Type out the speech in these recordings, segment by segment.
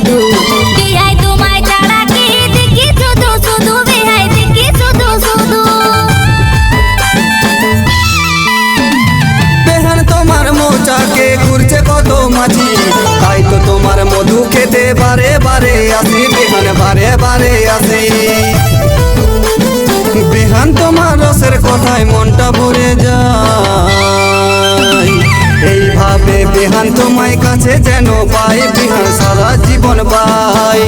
জাদু বিহাই বেহান তোমার মোচাকে কত মাঝি? তাই তো তোমার মধু খেতে বারে বারে বারে বারে তোমার রসের কথায় মনটা ভরে যায়। বেহান তোমায় কাছে যেন পাই, বিহান সারা জীবন পাই।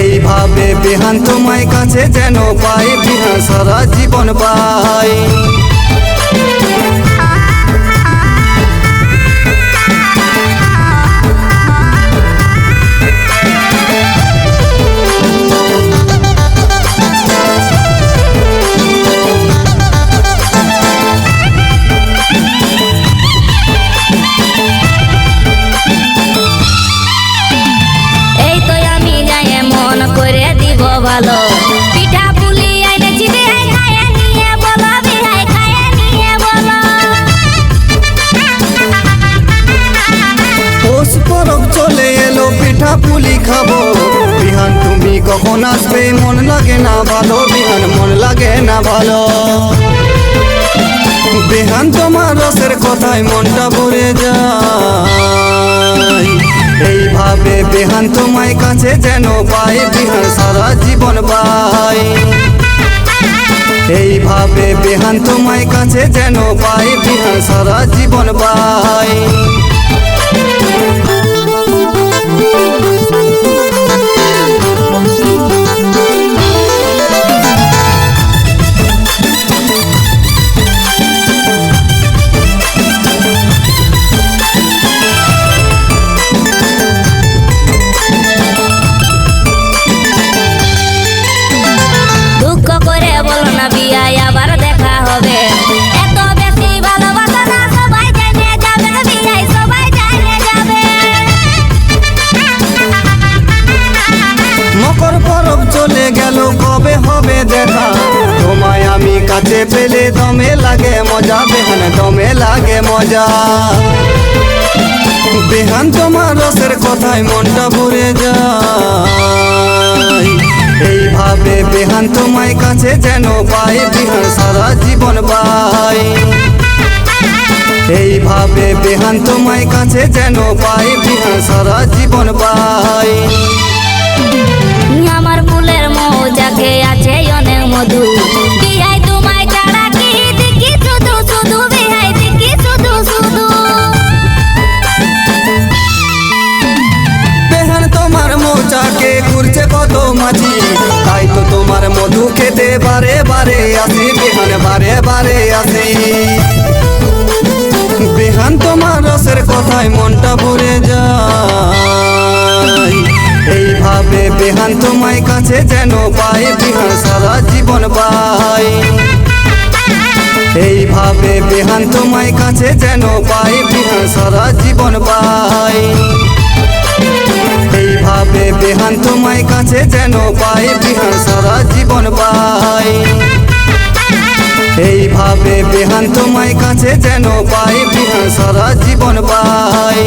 এইভাবে বিহান তোমায় কাছে যেন পাই, বিহান সারা জীবন পাই। ভালো। পিঠা পুলি এনেছি খায় নিয়ে বলো, বিহাই খায় নিয়ে বলো। পৌষ পরব চলে এলো, পিঠা পুলি খাব। বিহান, তুমি কখন আসবে? মন লাগে না ভালো। বিহান, মন লাগে না ভালো। বিহান, তোমার রসের কথায় মনটা ভরে যায়। বিহান তোমায় কাছে যেন পাই, বিহান সারা জীবন পাই। এইভাবে বিহান তোমায় কাছে যেন পাই, বিহান সারা জীবন পাই। দেখা তোমায় আমি কাছে পেলে দমে লাগে মজা, বেহান দমে লাগে মজা। বেহান তোমার রসের কথায় মনটা ভরে যায়। এইভাবে বেহান তোমায় কাছে যেন পাই, বিহান সারা জীবন পাই। এইভাবে বেহান তোমায় কাছে যেন পাই, বিহান সারা জীবন পাই। মধু। বেহান তোমার মৌচাকে ঘুরছে কত মাঝি। তাই তো তোমার মধু খেতে বারে বারে বারে বারে আসি। বেহান তোমার রসের কথায় মনটা ভরে যায়। বেহান তোমায় কাছে যেন পাই বিহান সারা জীবন পাই। এইভাবে বেহান তোমায় কাছে যেন পাই বিহান সারা জীবন পাই। এইভাবে বেহান তোমায় কাছে যেন পাই বিহান সারা জীবন পাই। এইভাবে বেহান তোমায় কাছে যেন পাই বিহান সারা জীবন পাই।